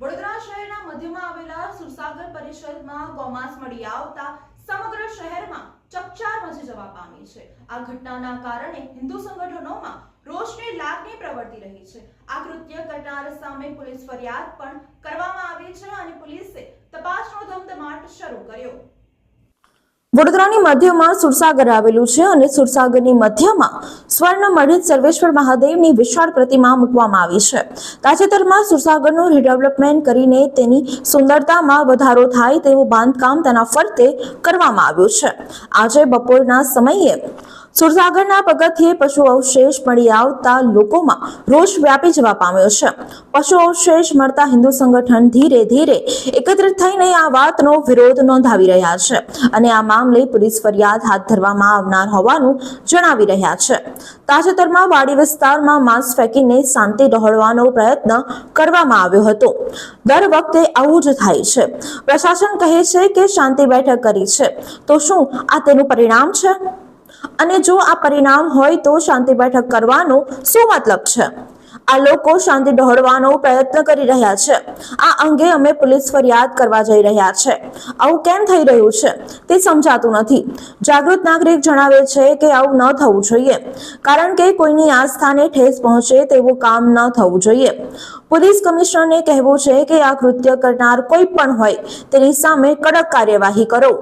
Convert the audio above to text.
વડોદરા શહેરના મધ્યમાં આવેલા સુરસાગર પરિષદમાં ગોમાંસ મળી આવતા સમગ્ર શહેરમાં ચકચાર મચી જવા પામી છે. આ ઘટનાના કારણે હિન્દુ સંગઠનોમાં રોષની લાગણી પ્રવર્તી રહી છે. આ કૃત્ય કરનાર સામે પોલીસ ફરિયાદ પણ કરવામાં આવી છે અને પોલીસે તપાસનો ધમધમાટ શરૂ કર્યો. વડોદરાની મધ્યમાં સુરસાગર આવેલું છે અને સુરસાગરની મધ્યમાં સ્વર્ણ સર્વેશ્વર મહાદેવની વિશાળ પ્રતિમા મૂકવામાં આવી છે. તાજેતરમાં સુરસાગરનું રીડેવલપમેન્ટ કરીને તેની સુંદરતામાં વધારો થાય તેવું બાંધકામ તેના ફરતે કરવામાં આવ્યું છે. આજે બપોરના સમયે સુરસાગરના પગથિયે પશુ અવશેષ મળી આવતા લોકોમાં રોષ વ્યાપી જવા પામ્યો છે. પશુ અવશેષ મળતા હિન્દુ સંગઠન ધીરે ધીરે એકત્રિત થઈને આ વાતનો વિરોધ નોંધાવી રહ્યા છે અને આ મામલે પોલીસ ફરિયાદ હાથ ધરવામાં આવનાર હોવાનું જણાવી રહ્યા છે. તાજેતરમાં વાડી વિસ્તારમાં માંસ ફેંકીને શાંતિ ડહોળવાનો પ્રયત્ન કરવામાં આવ્યો હતો. દર વખતે આવું જ થાય છે. પ્રશાસન કહે છે કે શાંતિ બેઠક કરી છે. તો શું આ તેનું પરિણામ છે? અને જો આ પરિણામ હોય તો શાંતિ બેઠક કરવાનો શું મતલબ છે? આ લોકો શાંતિ ઢોળવાનો પ્રયત્ન કરી રહ્યા છે. આ અંગે અમે પોલીસ ફરિયાદ કરવા જઈ રહ્યા છે. આવું કેમ થઈ રહ્યું છે તે સમજાતું નથી. જાગૃત નાગરિક જણાવે છે કે આવું ન થવું જોઈએ. કારણ કે કોઈની આસ્થાને ઠેસ પહોંચે તેવું કામ ન થવું જોઈએ. પોલીસ કમિશનરને કહેવું છે કે આ કૃત્ય કરનાર કોઈ પણ હોય તેની સામે કડક કાર્યવાહી કરો.